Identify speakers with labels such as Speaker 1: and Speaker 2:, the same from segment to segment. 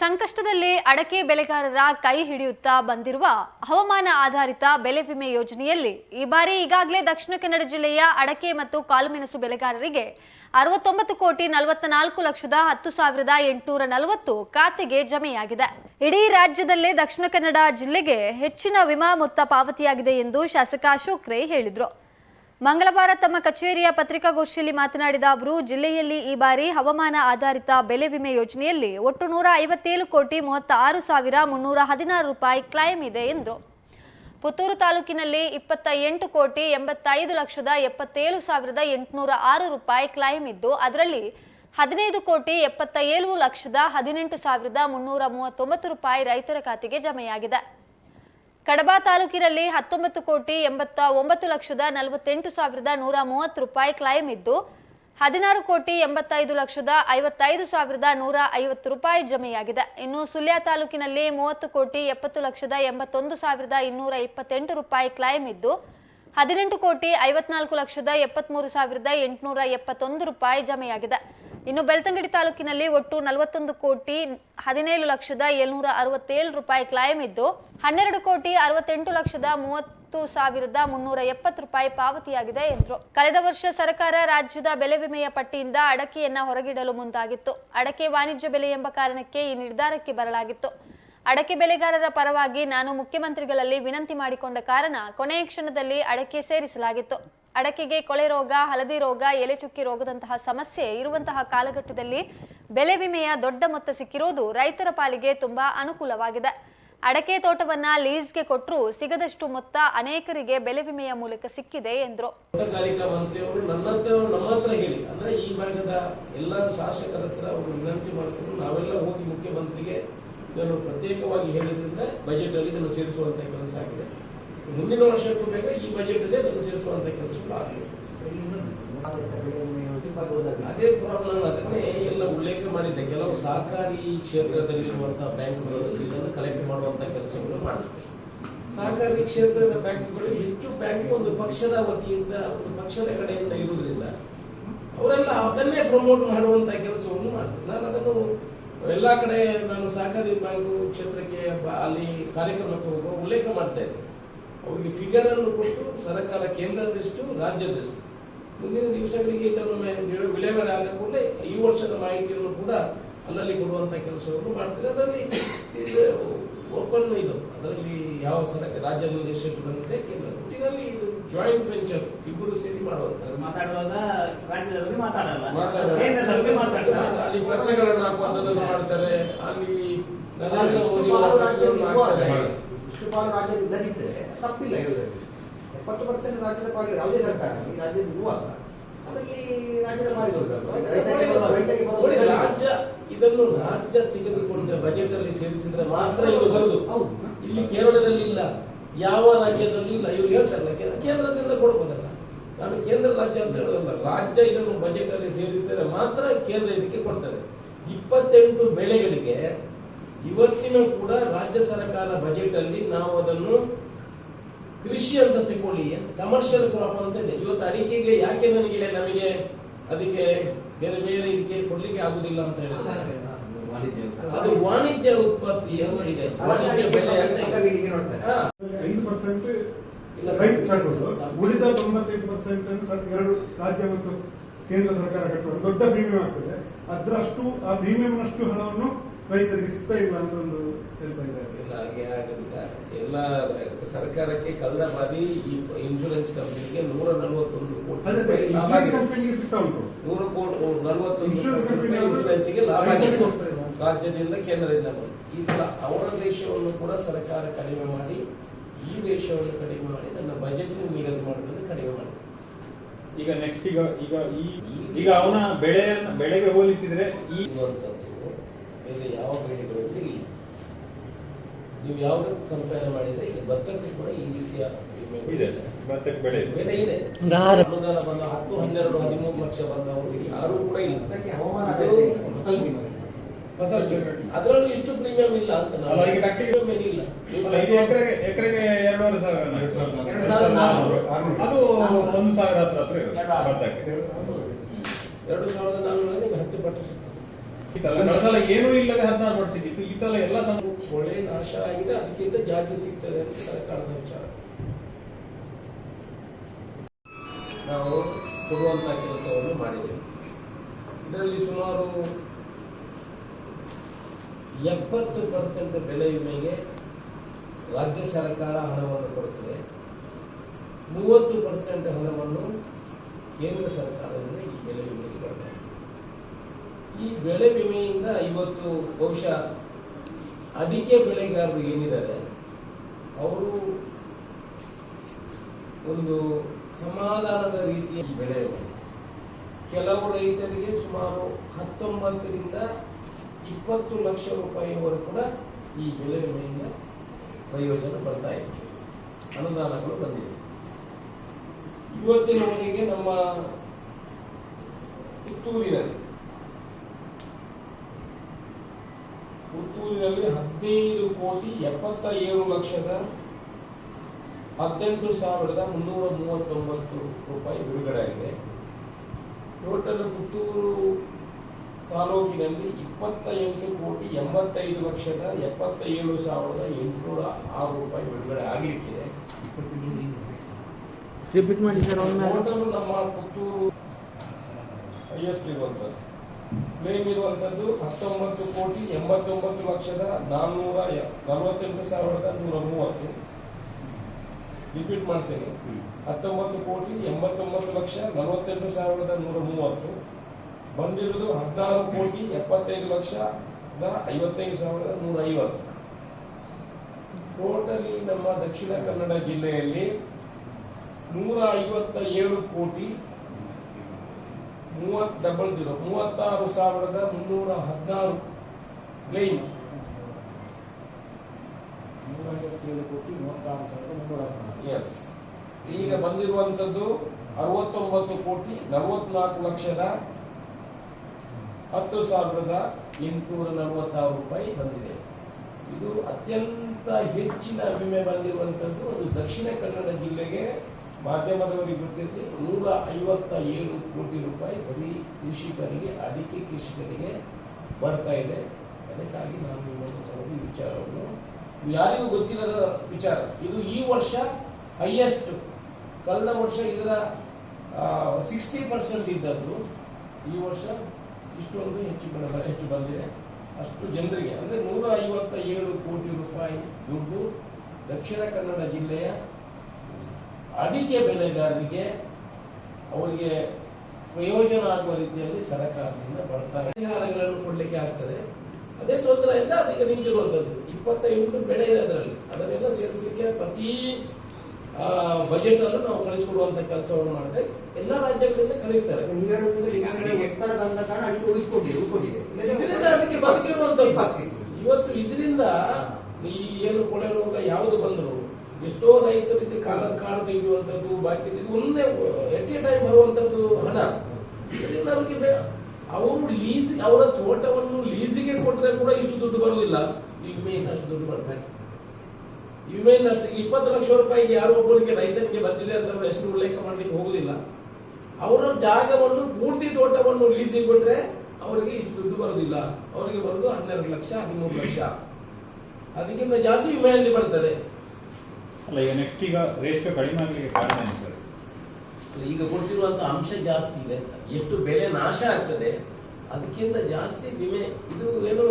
Speaker 1: ಸಂಕಷ್ಟದಲ್ಲಿ ಅಡಕೆ ಬೆಳೆಗಾರರ ಕೈ ಹಿಡಿಯುತ್ತಾ ಬಂದಿರುವ ಹವಾಮಾನ ಆಧಾರಿತ ಬೆಲೆ ವಿಮೆ ಯೋಜನೆಯಲ್ಲಿ ಈ ಬಾರಿ ಈಗಾಗಲೇ ದಕ್ಷಿಣ ಕನ್ನಡ ಜಿಲ್ಲೆಯ ಅಡಕೆ ಮತ್ತು ಕಾಳುಮೆಣಸು ಬೆಳೆಗಾರರಿಗೆ ಅರವತ್ತೊಂಬತ್ತು ಕೋಟಿ ನಲವತ್ತ ನಾಲ್ಕು ಲಕ್ಷದ ಹತ್ತು ಸಾವಿರದ ಎಂಟುನೂರ ನಲವತ್ತು ಖಾತೆಗೆ ಜಮೆಯಾಗಿದೆ. ಇಡೀ ರಾಜ್ಯದಲ್ಲೇ ದಕ್ಷಿಣ ಕನ್ನಡ ಜಿಲ್ಲೆಗೆ ಹೆಚ್ಚಿನ ವಿಮಾ ಮೊತ್ತ ಪಾವತಿಯಾಗಿದೆ ಎಂದು ಶಾಸಕ ಅಶೋಕ್ ರೈ ಹೇಳಿದರು. ಮಂಗಳವಾರ ತಮ್ಮ ಕಚೇರಿಯ ಪತ್ರಿಕಾಗೋಷ್ಠಿಯಲ್ಲಿ ಮಾತನಾಡಿದ ಅವರು, ಜಿಲ್ಲೆಯಲ್ಲಿ ಈ ಬಾರಿ ಹವಾಮಾನ ಆಧಾರಿತ ಬೆಳೆ ವಿಮೆ ಯೋಜನೆಯಲ್ಲಿ ಒಟ್ಟು ನೂರ ಐವತ್ತೇಳು ಕೋಟಿ ಮೂವತ್ತ ಆರು ಸಾವಿರ ಮುನ್ನೂರ ಹದಿನಾರು ರೂಪಾಯಿ ಕ್ಲೈಮ್ ಇದೆ ಎಂದರು ಪುತ್ತೂರು ತಾಲೂಕಿನಲ್ಲಿ ಇಪ್ಪತ್ತ ಎಂಟು ಕೋಟಿ ಎಂಬತ್ತೈದು ಲಕ್ಷದ ಎಪ್ಪತ್ತೇಳು ಸಾವಿರದ ಎಂಟುನೂರ ಆರು ರೂಪಾಯಿ ಕ್ಲೈಮ್ ಇದ್ದು, ಅದರಲ್ಲಿ ಹದಿನೈದು ಕೋಟಿ ಎಪ್ಪತ್ತ ಏಳು ಲಕ್ಷದ ಹದಿನೆಂಟು ಸಾವಿರದ ಮುನ್ನೂರ ಮೂವತ್ತೊಂಬತ್ತು ರೂಪಾಯಿ ರೈತರ ಖಾತೆಗೆ ಜಮೆಯಾಗಿದೆ. ಕಡಬ ತಾಲೂಕಿನಲ್ಲಿ ಹತ್ತೊಂಬತ್ತು ಕೋಟಿ ಎಂಬತ್ತ ಒಂಬತ್ತು ಲಕ್ಷದ ನಲವತ್ತೆಂಟು ಸಾವಿರದ ನೂರ ಮೂವತ್ತು ರೂಪಾಯಿ ಕ್ಲೈಮ್ ಇದ್ದು, ಹದಿನಾರು ಕೋಟಿ ಎಂಬತ್ತೈದು ಲಕ್ಷದ ಐವತ್ತೈದು ಸಾವಿರದ ನೂರ ಐವತ್ತು ರೂಪಾಯಿ ಜಮೆಯಾಗಿದೆ. ಇನ್ನು ಸುಳ್ಯ ತಾಲೂಕಿನಲ್ಲಿ ಮೂವತ್ತು ಕೋಟಿ ಎಪ್ಪತ್ತು ಲಕ್ಷದ ಎಂಬತ್ತೊಂದು ಸಾವಿರದ ಇನ್ನೂರ ಇಪ್ಪತ್ತೆಂಟು ರೂಪಾಯಿ ಕ್ಲೈಮ್ ಇದ್ದು, ಹದಿನೆಂಟು ಕೋಟಿ ಐವತ್ನಾಲ್ಕು ಲಕ್ಷದ ಎಪ್ಪತ್ಮೂರು ಸಾವಿರದ ಎಂಟುನೂರ ಎಪ್ಪತ್ತೊಂದು ರೂಪಾಯಿ ಜಮೆಯಾಗಿದೆ. ಇನ್ನು ಬೆಳ್ತಂಗಡಿ ತಾಲೂಕಿನಲ್ಲಿ ಒಟ್ಟು ನಲವತ್ತೊಂದು ಕೋಟಿ ಹದಿನೇಳು ಲಕ್ಷದ ಏಳ್ನೂರ ಅರವತ್ತೇಳು ರೂಪಾಯಿ ಕ್ಲೈಮ್ ಇದ್ದು, ಹನ್ನೆರಡು ಕೋಟಿ ಅರವತ್ತೆಂಟು ಲಕ್ಷದ ಮೂವತ್ತು ಸಾವಿರದ ಮುನ್ನೂರ ಎಪ್ಪತ್ತು ರೂಪಾಯಿ ಪಾವತಿಯಾಗಿದೆ ಎಂದರು. ಕಳೆದ ವರ್ಷ ಸರ್ಕಾರ ರಾಜ್ಯದ ಬೆಲೆ ವಿಮೆಯ ಪಟ್ಟಿಯಿಂದ ಅಡಕೆಯನ್ನ ಹೊರಗಿಡಲು ಮುಂದಾಗಿತ್ತು. ಅಡಕೆ ವಾಣಿಜ್ಯ ಬೆಲೆ ಎಂಬ ಕಾರಣಕ್ಕೆ ಈ ನಿರ್ಧಾರಕ್ಕೆ ಬರಲಾಗಿತ್ತು. ಅಡಕೆ ಬೆಳೆಗಾರರ ಪರವಾಗಿ ನಾನು ಮುಖ್ಯಮಂತ್ರಿಗಳಲ್ಲಿ ವಿನಂತಿ ಮಾಡಿಕೊಂಡ ಕಾರಣ ಕೊನೆಯ ಕ್ಷಣದಲ್ಲಿ ಅಡಕೆ ಸೇರಿಸಲಾಗಿತ್ತು. ಅಡಕೆಗೆ ಕೊಳೆ ರೋಗ, ಹಳದಿ ರೋಗ, ಎಲೆ ಚುಕ್ಕಿ ರೋಗದಂತಹ ಸಮಸ್ಯೆ ಇರುವಂತಹ ಕಾಲಘಟ್ಟದಲ್ಲಿ ಬೆಲೆ ವಿಮೆಯ ದೊಡ್ಡ ಮೊತ್ತ ಸಿಕ್ಕಿರುವುದು ರೈತರ ಪಾಲಿಗೆ ತುಂಬಾ ಅನುಕೂಲವಾಗಿದೆ. ಅಡಕೆ ತೋಟವನ್ನ ಲೀಸ್ಗೆ ಕೊಟ್ಟರು ಸಿಗದಷ್ಟು ಮೊತ್ತ ಅನೇಕರಿಗೆ ಬೆಲೆ ವಿಮೆಯ ಮೂಲಕ ಸಿಕ್ಕಿದೆ ಎಂದರು.
Speaker 2: ಹೇಳಿ ಅಂದ್ರೆ ಈ ಎಲ್ಲ ಅವರು ನಾವೆಲ್ಲ ಹೋಗಿ ಮುಖ್ಯಮಂತ್ರಿಗೆ ಇದನ್ನು ಪ್ರತ್ಯೇಕವಾಗಿ ಹೇಳಿದ್ರಿಂದ ಬಜೆಟ್ ಅಲ್ಲಿ ಇದನ್ನು ಸೇರಿಸುವಂತ ಕೆಲಸ ಆಗಿದೆ. ಮುಂದಿನ ವರ್ಷಕ್ಕೂ ಬೇಗ ಈ ಬಜೆಟ್ ಅಲ್ಲಿ ಅದನ್ನು ಸೇರಿಸುವಂತ ಕೆಲಸಗಳು ಆಗಲಿ. ಅದೇ ಪ್ರಾಬ್ಲಮ್ ಅದನ್ನೇ ಎಲ್ಲ ಉಲ್ಲೇಖ ಮಾಡಿದ್ದೆ, ಕೆಲವು ಸಹಕಾರಿ ಕ್ಷೇತ್ರದಲ್ಲಿರುವಂತಹ ಬ್ಯಾಂಕ್ಗಳು ಇದನ್ನು ಕಲೆಕ್ಟ್ ಮಾಡುವಂತ ಕೆಲಸಗಳು ಮಾಡ್ತಾರೆ ಸಹಕಾರಿ ಕ್ಷೇತ್ರದ ಬ್ಯಾಂಕ್ಗಳು ಹೆಚ್ಚು ಬ್ಯಾಂಕ್ ಒಂದು ಪಕ್ಷದ ವತಿಯಿಂದ, ಒಂದು ಪಕ್ಷದ ಕಡೆಯಿಂದ ಇರುವುದರಿಂದ ಅವರೆಲ್ಲ ಅದನ್ನೇ ಪ್ರಮೋಟ್ ಮಾಡುವಂತ ಕೆಲಸವನ್ನು ಮಾಡ್ತಾರೆ ನಾನು ಅದನ್ನು ಎಲ್ಲ ಕಡೆ ನಾನು ಸಹಕಾರಿ ಬ್ಯಾಂಕು ಕ್ಷೇತ್ರಕ್ಕೆ ಅಲ್ಲಿ ಕಾರ್ಯಕ್ರಮಕ್ಕೆ ಹೋಗುವ ಉಲ್ಲೇಖ ಮಾಡ್ತಾ ಇದ್ದೆ. ಅವರಿಗೆ ಫಿಗರ್ ಅನ್ನು ಕೊಟ್ಟು ಸರ್ಕಾರ ಕೇಂದ್ರದಷ್ಟು ರಾಜ್ಯದಷ್ಟು. ಮುಂದಿನ ದಿವಸಗಳಿಗೆ ಇದನ್ನು ವಿಲೇವಾರಿ ಆದ ಕೂಡಲೇ ಈ ವರ್ಷದ ಮಾಹಿತಿಯನ್ನು ಕೂಡ ಅಲ್ಲಲ್ಲಿ ಕೊಡುವಂತಹ ಕೆಲಸವನ್ನು ಮಾಡ್ತಾರೆ ಅದರಲ್ಲಿ ಇದು ಓಪನ್ ಇದು. ಅದರಲ್ಲಿ ಯಾವ ಸರ್ಕಾರ ರಾಜ್ಯದಲ್ಲಿ ಎಷ್ಟು ಬಂದಿದೆ ಕೇಂದ್ರ ಒಟ್ಟಿನಲ್ಲಿ ಇದು ಜಾಯಿಂಟ್ ವೆಂಚರ್ ಇಬ್ಬರು ಸೇರಿ ಮಾಡುವಂತಾರೆ
Speaker 3: ಮಾತಾಡುವಾಗ ರಾಜ್ಯದಲ್ಲಿ ಮಾತಾಡಲ್ಲ.
Speaker 2: ಅಲ್ಲಿ ಪಕ್ಷಗಳನ್ನು ಹಾಕುವಂಥದ್ದನ್ನು ಮಾಡ್ತಾರೆ. ಅಲ್ಲಿ ನರೇಂದ್ರ ಮೋದಿ ಅವರ
Speaker 4: ಇಷ್ಟು ಪಾಲು. ರಾಜ್ಯದ ಇಲ್ಲದಿದ್ದರೆ ತಪ್ಪಿಲ್ಲ ಹೇಳುವುದರಲ್ಲಿ ಎಪ್ಪತ್ತು ಪರ್ಸೆಂಟ್ ರಾಜ್ಯದ ಪಾಲು ಯಾವುದೇ ಸರ್ಕಾರ ಈ ರಾಜ್ಯದ ಇರುವಾಗ ಅದರಲ್ಲಿ ರಾಜ್ಯದ ಪಾಲು
Speaker 2: ರಾಜ್ಯ ಇದನ್ನು ರಾಜ್ಯ ತೆಗೆದುಕೊಂಡ ಬಜೆಟ್ ಅಲ್ಲಿ ಸೇರಿಸಿದ್ರೆ ಮಾತ್ರ ಇವರು ಬರುದು.
Speaker 4: ಹೌದು.
Speaker 2: ಇಲ್ಲಿ ಕೇರಳದಲ್ಲಿ ಇಲ್ಲ ಯಾವ ರಾಜ್ಯದಲ್ಲಿ ಇಲ್ಲ. ಇವರು ಹೇಳ್ತಾರಲ್ಲ ಕೇಂದ್ರ- ಕೇಂದ್ರದಿಂದ ಕೊಡ್ಬೋದಲ್ಲ. ನಾನು ಕೇಂದ್ರ ರಾಜ್ಯ ಅಂತ ಹೇಳೋದಲ್ಲ ರಾಜ್ಯ ಇದನ್ನು ಬಜೆಟ್ ಅಲ್ಲಿ ಸೇರಿಸಿದರೆ ಮಾತ್ರ ಕೇಂದ್ರ ಇದಕ್ಕೆ ಕೊಡ್ತದೆ. ಇಪ್ಪತ್ತೆಂಟು ಬೆಳೆಗಳಿಗೆ ಇವತ್ತಿನ ಕೂಡ ರಾಜ್ಯ ಸರ್ಕಾರ ಬಜೆಟ್ ಅಲ್ಲಿ ನಾವು ಅದನ್ನು ಕೃಷಿ ಅಂತ ತಗೊಳ್ಳಿ ಕಮರ್ಷಿಯಲ್ ಕ್ರಾಪ್ ಅಂತ ಇದೆ. ಇವತ್ತು ಅಡಿಕೆಗೆ ಯಾಕೆ ನನಗೆ ನಮಗೆ ಅದಕ್ಕೆ ಬೇರೆ ಬೇರೆ ಇದಕ್ಕೆ ಕೊಡ್ಲಿಕ್ಕೆ ಆಗುದಿಲ್ಲ ಅಂತ ಹೇಳಿದ್ರೆ ಅದು ವಾಣಿಜ್ಯ ಉತ್ಪತ್ತಿ ಅಂತ ಇದೆ. ವಾಣಿಜ್ಯ ಬೆಲೆ ಅಂತ.
Speaker 5: ಐದು ಪರ್ಸೆಂಟ್. ರೈತ ಉಳಿದ ತೊಂಬತ್ತೈದು ಪರ್ಸೆಂಟ್ ಎರಡು ರಾಜ್ಯ ಮತ್ತು ಕೇಂದ್ರ ಸರ್ಕಾರ ಕಟ್ಟುವ ದೊಡ್ಡ ಪ್ರೀಮಿಯಂ ಆಗ್ತದೆ. ಅದರಷ್ಟು ಆ ಪ್ರೀಮಿಯಂನಷ್ಟು ಹಣವನ್ನು ರೈತರಿಗೆ ಸಿಗ್ತಾ ಇಲ್ಲ ಅಂತ ಒಂದು ಹೇಳ್ತಾ ಇದ್ದಾರೆ.
Speaker 2: ಇಲ್ಲ ಹಾಗೆ ಎಲ್ಲ ಸರ್ಕಾರಕ್ಕೆ ಕಳೆದ ಬಾರಿ ಈ ಇನ್ಶೂರೆನ್ಸ್ ಕಂಪನಿಗೆ ನೂರ ನಲವತ್ತೊಂದು ಕೋಟಿ
Speaker 5: ಕಂಪನಿಗೆ ಸಿಗ್ತಾ ಉಂಟು.
Speaker 2: ನೂರು ಕೋಟಿ ನಲವತ್ತೊಂದು ಇನ್ಶೂರೆನ್ಸ್ಗೆ ಲಾಭ ರಾಜ್ಯದಿಂದ ಕೇಂದ್ರದಿಂದ ಬಂದು ಈ ಸಲ ಅವರ ದೇಶವನ್ನು ಕೂಡ ಸರ್ಕಾರ ಕಡಿಮೆ ಮಾಡಿ ಈ ದೇಶವನ್ನು ಕಡಿಮೆ ಮಾಡಿ ನನ್ನ ಬಜೆಟ್ ನಿಗದಿ ಮಾಡುವುದನ್ನು ಕಡಿಮೆ ಮಾಡಿ.
Speaker 6: ಈಗ ನೆಕ್ಸ್ಟ್ ಈಗ ಈಗ ಈ ಈಗ ಅವನ ಬೆಳೆ ಬೆಳೆಗೆ ಹೋಲಿಸಿದ್ರೆ ಈ
Speaker 2: ಬೇರೆ ಯಾವ ಬೆಳೆಗಳಲ್ಲಿ ಇಲ್ಲ. ನೀವು ಯಾವುದಕ್ಕೂ ಕಂಪೇರ್ ಮಾಡಿದ್ರೆ ಈಗ ಭತ್ತಕ್ಕೆ ಕೂಡ ಈ ರೀತಿಯ ವಿಮೆ
Speaker 6: ಇದೆ. ಭತ್ತಕ್ಕೆ ಬೆಳೆ ಇದೆ.
Speaker 2: ಬೆಲೆ ಇದೆ. ಅನುದಾನ ಬಂದ ಹತ್ತು ಹನ್ನೆರಡು ಹದಿಮೂರು ಲಕ್ಷ ಬಂದವರು ಯಾರು ಕೂಡ ಇಲ್ಲ.
Speaker 4: ಅದಕ್ಕೆ ಹವಾಮಾನ ಫಸಲ್.
Speaker 2: ಅದರಲ್ಲೂ ಇಷ್ಟು ಪ್ರೀಮಿಯಂ ಇಲ್ಲ ಅಂತ ನಾನು
Speaker 6: ಅಲ್ಲ, ಈಗ
Speaker 2: ಪ್ರೀಮಿಯಂ ನೀವು
Speaker 6: ಇದು ಎಕರೆಗೆ ಎಕರೆಗೆ ಎರಡೂವರೆ ಸಾವಿರ
Speaker 5: ಎರಡು ಸಾವಿರದ
Speaker 4: ಎರಡು
Speaker 6: ಅದು ಒಂದು ಸಾವಿರ ಹತ್ರ ಹತ್ರ ಭತ್ತಕ್ಕೆ.
Speaker 2: ಎರಡು ಸಾವಿರದ ನಾನ್ನೂರಲ್ಲಿ ಹತ್ತು ಪಟ್ಟು
Speaker 6: ಸಲ ಏನೂ ಇಲ್ಲದೆ ಹದಿನಾರು ಇತ್ತು ಈ ತರ ಎಲ್ಲ
Speaker 2: ಒಳ್ಳೆ ನಾಶ ಆಗಿದೆ. ಅದಕ್ಕಿಂತ ಜಾಸ್ತಿ ಸಿಗ್ತದೆ ಅಂತ ಸರ್ಕಾರದ ವಿಚಾರ. ನಾವು ಕೊಡುವಂತ ಕೆಲಸವನ್ನು ಮಾಡಿದ್ದೇವೆ. ಇದರಲ್ಲಿ ಸುಮಾರು ಎಪ್ಪತ್ತು ಪರ್ಸೆಂಟ್ ಬೆಳೆ ವಿಮೆಗೆ ರಾಜ್ಯ ಸರ್ಕಾರ ಹಣವನ್ನು ಕೊಡುತ್ತದೆ. ಮೂವತ್ತು ಪರ್ಸೆಂಟ್ ಹಣವನ್ನು ಕೇಂದ್ರ ಸರ್ಕಾರದಿಂದ ಈ ಬೆಳೆ ವಿಮೆಗೆ ಬರ್ತದೆ ಈ ಬೆಳೆ ವಿಮೆಯಿಂದ ಇವತ್ತು ಬಹುಶಃ ಅಡಿಕೆ ಬೆಳೆಗಾರರು ಏನಿದ್ದಾರೆ, ಅವರು ಒಂದು ಸಮಾಧಾನದ ರೀತಿಯ ಬೆಳೆ ಕೆಲವು ರೈತರಿಗೆ ಸುಮಾರು ಹತ್ತೊಂಬತ್ತರಿಂದ ಇಪ್ಪತ್ತು ಲಕ್ಷ ರೂಪಾಯಿವರೆಗೂ ಕೂಡ ಈ ಬೆಳೆ ವಿಮೆಯಿಂದ ಪ್ರಯೋಜನ ಬರ್ತಾ ಇತ್ತು ಅನುದಾನಗಳು ಬಂದಿದೆ ಇವತ್ತಿನವರೆಗೆ ನಮ್ಮ ಪುತ್ತೂರಿನಲ್ಲಿ ಪುತ್ತೂರಿನಲ್ಲಿ ಹದಿನೈದು ಕೋಟಿ ಎಪ್ಪತ್ತ ಏಳು ಲಕ್ಷದ ಹದಿನೆಂಟು ಸಾವಿರದ ಮುನ್ನೂರ ಮೂವತ್ತೊಂಬತ್ತು ರೂಪಾಯಿ ಬಿಡುಗಡೆ ಆಗಿದೆ. ಟೋಟಲ್ ಪುತ್ತೂರು ತಾಲೂಕಿನಲ್ಲಿ ಇಪ್ಪತ್ತ ಎಂಟು ಕೋಟಿ ಎಂಬತ್ತೈದು ಲಕ್ಷದ ಎಪ್ಪತ್ತ ಏಳು ಸಾವಿರದ ಎಂಟುನೂರ ಆರು ರೂಪಾಯಿ ಬಿಡುಗಡೆ ಆಗಲಿಕ್ಕಿದೆ
Speaker 4: ರಿಪೀಟ್ ಮಾಡಿ ಸರ್
Speaker 2: ಟೋಟಲ್ ನಮ್ಮ ಪುತ್ತೂರು ಹೈಯೆಸ್ಟ್ ಇರುವಂಥದ್ದು. ಕ್ಲೇಮ್ ಇರುವಂಥದ್ದು ಹತ್ತೊಂಬತ್ತು ಕೋಟಿ ಎಂಬತ್ತೊಂಬತ್ತು ಲಕ್ಷದ ನಾನ್ನೂರ ನಲವತ್ತೆಂಟು ಸಾವಿರದ ನೂರ ಮೂವತ್ತು. ರಿಪೀಟ್ ಮಾಡ್ತೇನೆ. ಹತ್ತೊಂಬತ್ತು ಕೋಟಿ ಎಂಬತ್ತೊಂಬತ್ತು ಲಕ್ಷ ನಲವತ್ತೆಂಟು ಸಾವಿರದ ನೂರ ಮೂವತ್ತು. ಬಂದಿರುವುದು ಹದಿನಾರು ಕೋಟಿ ಎಪ್ಪತ್ತೈದು ಲಕ್ಷದ ಐವತ್ತೈದು ಸಾವಿರದ ನೂರ ಐವತ್ತು. ಟೋಟಲಿ ನಮ್ಮ ದಕ್ಷಿಣ ಕನ್ನಡ ಜಿಲ್ಲೆಯಲ್ಲಿ ನೂರ ಐವತ್ತ ಏಳು ಕೋಟಿ ಮೂವತ್ ಡಬಲ್ ಜೀರೋ ಮೂವತ್ತಾರು ಸಾವಿರದ ಮುನ್ನೂರ ಹದಿನಾರು. ಕ್ಲೈಮ್ ಎಸ್ ಈಗ ಬಂದಿರುವಂತದ್ದು ಅರವತ್ತೊಂಬತ್ತು ಕೋಟಿ ನಲವತ್ನಾಲ್ಕು ಲಕ್ಷದ ಹತ್ತು ಸಾವಿರದ ಎಂಟುನೂರ ನಲವತ್ತಾರು ರೂಪಾಯಿ ಬಂದಿದೆ. ಇದು ಅತ್ಯಂತ ಹೆಚ್ಚಿನ ವಿಮೆ ಬಂದಿರುವಂತದ್ದು ಅದು ದಕ್ಷಿಣ ಕನ್ನಡ ಜಿಲ್ಲೆಗೆ ಮಾಧ್ಯಮದವರಿಗೆ ಗೊತ್ತಿರಲಿ ನೂರ ಐವತ್ತ ಏಳು ಕೋಟಿ ರೂಪಾಯಿ ಬರೀ ಕೃಷಿಕರಿಗೆ, ಅಡಿಕೆ ಕೃಷಿಕರಿಗೆ ಬರ್ತಾ ಇದೆ. ಅದಕ್ಕಾಗಿ ನಾನು ಈ ವಿಚಾರವನ್ನು. ಯಾರಿಗೂ ಗೊತ್ತಿಲ್ಲದ ವಿಚಾರ. ಇದು ಈ ವರ್ಷ ಹೈಯೆಸ್ಟ್ ಕಳೆದ ವರ್ಷ ಇದರ ಸಿಕ್ಸ್ಟಿ ಪರ್ಸೆಂಟ್ ಇದ್ದದ್ದು. ಈ ವರ್ಷ ಇಷ್ಟೊಂದು ಹೆಚ್ಚು ಹೆಚ್ಚು ಬಂದಿದೆ. ಅಷ್ಟು ಜನರಿಗೆ, ಅಂದರೆ ನೂರ ಐವತ್ತ ಏಳು ಕೋಟಿ ರೂಪಾಯಿ ದುಡ್ಡು ದಕ್ಷಿಣ ಕನ್ನಡ ಜಿಲ್ಲೆಯ ಅಡಿಕೆ ಬೆಳೆಗಾರರಿಗೆ ಅವರಿಗೆ ಪ್ರಯೋಜನ ಆಗುವ ರೀತಿಯಲ್ಲಿ ಸರ್ಕಾರದಿಂದ ಬರ್ತಾರೆ ಪರಿಹಾರಗಳನ್ನು ಕೊಡಲಿಕ್ಕೆ ಆಗ್ತದೆ. ಅದೇ ತೊಂದರೆಯಿಂದ ಅದಕ್ಕೆ ನಿಂತಿರುವಂಥದ್ದು. ಇಪ್ಪತ್ತೈದು ಬೆಳೆ ಇದೆ ಅದರಲ್ಲಿ. ಅದನ್ನೆಲ್ಲ ಸೇರಿಸಲಿಕ್ಕೆ ಪ್ರತಿ ಬಜೆಟ್ ಅನ್ನು ನಾವು ಕಳಿಸಿಕೊಡುವಂತ ಕೆಲಸವನ್ನು ಮಾಡಿದೆ ಎಲ್ಲ ರಾಜ್ಯಗಳಿಂದ ಕಳಿಸ್ತಾರೆ. ಇವತ್ತು ಇದರಿಂದ ಈ ಏನು ಕೊಳೆ ರೋಗ ಯಾವುದು ಬಂದರು ಎಷ್ಟೋ ರೈತರಿಗೆ ಕಾಲ ಕಾಲ ತೆಗೆಯುವಂಥದ್ದು ಬಾಕಿ ಒಂದೇ ಎಟ್ ಎ ಟೈಮ್ ಬರುವಂಥದ್ದು ಹಣ. ಇದರಿಂದ ಅವರಿಗೆ ಅವರು ಲೀಸ್ ಅವರ ತೋಟವನ್ನು ಲೀಸಿಗೆ ಕೊಟ್ಟರೆ ಕೂಡ ಇಷ್ಟು ದುಡ್ಡು ಬರುವುದಿಲ್ಲ. ಈ ವಿಮೆಯಿಂದ ಅಷ್ಟು ದುಡ್ಡು ಬರ್ಬೇಕು. ಈ ವಿಮೆಯಿಂದ ಇಪ್ಪತ್ತು ಲಕ್ಷ ರೂಪಾಯಿಗೆ ಯಾರೋ ಒಬ್ಬರಿಗೆ ರೈತನಿಗೆ ಬಂದಿದೆ ಅಂತ ಹೆಸರು ಉಲ್ಲೇಖ ಮಾಡಲಿಕ್ಕೆ ಹೋಗುದಿಲ್ಲ. ಅವರ ಜಾಗವನ್ನು, ಪೂರ್ತಿ ತೋಟವನ್ನು ಲೀಸಿಗೆ ಕೊಟ್ಟರೆ ಅವರಿಗೆ ಇಷ್ಟು ದುಡ್ಡು ಬರುವುದಿಲ್ಲ. ಅವರಿಗೆ ಬರೋದು ಹನ್ನೆರಡು ಲಕ್ಷ, ಹದಿಮೂರು ಲಕ್ಷ. ಅದಕ್ಕಿಂತ ಜಾಸ್ತಿ ವಿಮೆಯಲ್ಲಿ ಬರ್ತದೆ.
Speaker 6: ಅಲ್ಲ, ಈಗ ನೆಕ್ಸ್ಟ್ ಈಗ ರೇಷ್ಯೋ ಕಡಿಮೆ ಆಗಲಿಕ್ಕೆ ಕಾರಣ ಏನು ಸರ್?
Speaker 2: ಈಗ ಕೊಡ್ತಿರುವಂತ ಅಂಶ ಜಾಸ್ತಿ ಇದೆ. ಎಷ್ಟು ಬೆಲೆ ನಾಶ ಆಗ್ತದೆ, ಅದಕ್ಕಿಂತ ಜಾಸ್ತಿ ವಿಮೆ, ಇದು ಏನು,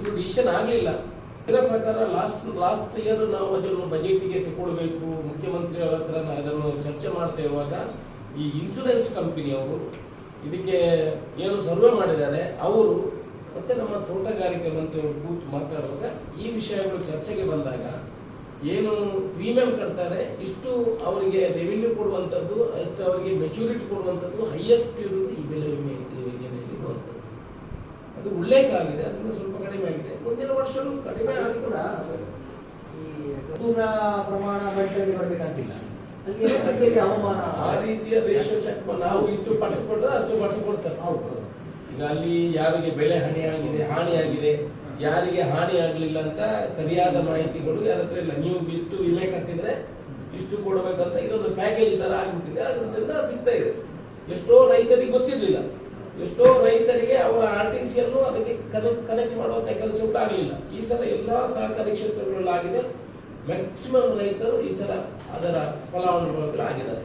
Speaker 2: ಇದು ಡಿಸಿಷನ್ ಆಗಲಿಲ್ಲ. ಇದರ ಪ್ರಕಾರ ಲಾಸ್ಟ್ ಲಾಸ್ಟ್ ಇಯರ್ ನಾವು ಅದನ್ನು ಬಜೆಟ್ಗೆ ತಗೊಳ್ಬೇಕು ಮುಖ್ಯಮಂತ್ರಿಯವರ ಹತ್ರ ನಾವು ಅದನ್ನು ಚರ್ಚೆ ಮಾಡ್ತಾ ಇರುವಾಗ ಈ ಇನ್ಸೂರೆನ್ಸ್ ಕಂಪನಿಯವರು ಇದಕ್ಕೆ ಏನು ಸರ್ವೆ ಮಾಡಿದ್ದಾರೆ, ಅವರು ಮತ್ತೆ ನಮ್ಮ ತೋಟಗಾರಿಕೆ ಮಂತ್ರಿಯವರು ಕೂತು ಮಾತಾಡುವಾಗ ಈ ವಿಷಯಗಳು ಚರ್ಚೆಗೆ ಬಂದಾಗ ಏನು ಪ್ರೀಮಿಯಂ ಕಟ್ತಾರೆ ಇಷ್ಟು ಅವರಿಗೆ ರೆವಿನ್ಯೂ ಕೊಡುವಂಥದ್ದು ಅಷ್ಟು ಅವರಿಗೆ ಮೆಚುರಿಟಿ ಕೊಡುವಂಥದ್ದು ಹೈಯೆಸ್ಟ್ ಇರುವುದು ಈ ಬೆಲೆ ವಿಮೆ ಯೋಜನೆಯಲ್ಲಿ ಇರುವಂಥದ್ದು. ಅದು ಉಲ್ಲೇಖ ಆಗಿದೆ ಅದರಿಂದ ಸ್ವಲ್ಪ ಕಡಿಮೆ ಆಗಿದೆ. ಮುಂದಿನ ವರ್ಷವೂ ಕಡಿಮೆ
Speaker 4: ಆಗುತ್ತದ ಈ ದೂರ ಪ್ರಮಾಣ ಬರ್ಬೇಕಂತಿಲ್ಲ ಅಲ್ಲಿ ಹವಾಮಾನ
Speaker 2: ಆ ರೀತಿಯ ರೇಷಿಯೋ ಚೆಕ್ ನಾವು ಇಷ್ಟು ಪಟ್ಟು ಕೊಡ್ತಾರೆ ಅಷ್ಟು ಪಟ್ಟು ಕೊಡ್ತಾರೆ.
Speaker 4: ಹೌದು.
Speaker 2: ಈಗ ಅಲ್ಲಿ ಯಾರಿಗೆ ಬೆಲೆ ಹಾನಿ ಆಗಿದೆ ಹಾನಿ ಆಗಿದೆ ಯಾರಿಗೆ ಹಾನಿ ಆಗಲಿಲ್ಲ ಅಂತ ಸರಿಯಾದ ಮಾಹಿತಿಗಳು ಯಾರ ಹತ್ರ ಇಲ್ಲ. ನೀವು ಇಷ್ಟು ವಿಮೆ ಕಟ್ಟಿದ್ರೆ ಇಷ್ಟು ಕೊಡಬೇಕಂತ ಇದೊಂದು ಪ್ಯಾಕೇಜ್ ತರ ಆಗ್ಬಿಟ್ಟಿದೆ. ಅದರಿಂದ ಸಿಗ್ತಾ ಇದೆ. ಎಷ್ಟೋ ರೈತರಿಗೆ ಗೊತ್ತಿರಲಿಲ್ಲ. ಎಷ್ಟೋ ರೈತರಿಗೆ ಅವರ ಆರ್ ಟಿ ಸಿ ಅನ್ನು ಅದಕ್ಕೆ ಕನೆಕ್ಟ್ ಕನೆಕ್ಟ್ ಮಾಡುವಂತ ಕೆಲಸ ಆಗಲಿಲ್ಲ. ಈ ಸಲ ಎಲ್ಲಾ ಸಹಕಾರಿ ಕ್ಷೇತ್ರಗಳಲ್ಲಾಗಿದೆ. ಮ್ಯಾಕ್ಸಿಮಮ್ ರೈತರು ಈ ಸಲ ಅದರ ಫಲಾನುಭವಿಗಳಾಗಿದ್ದಾರೆ.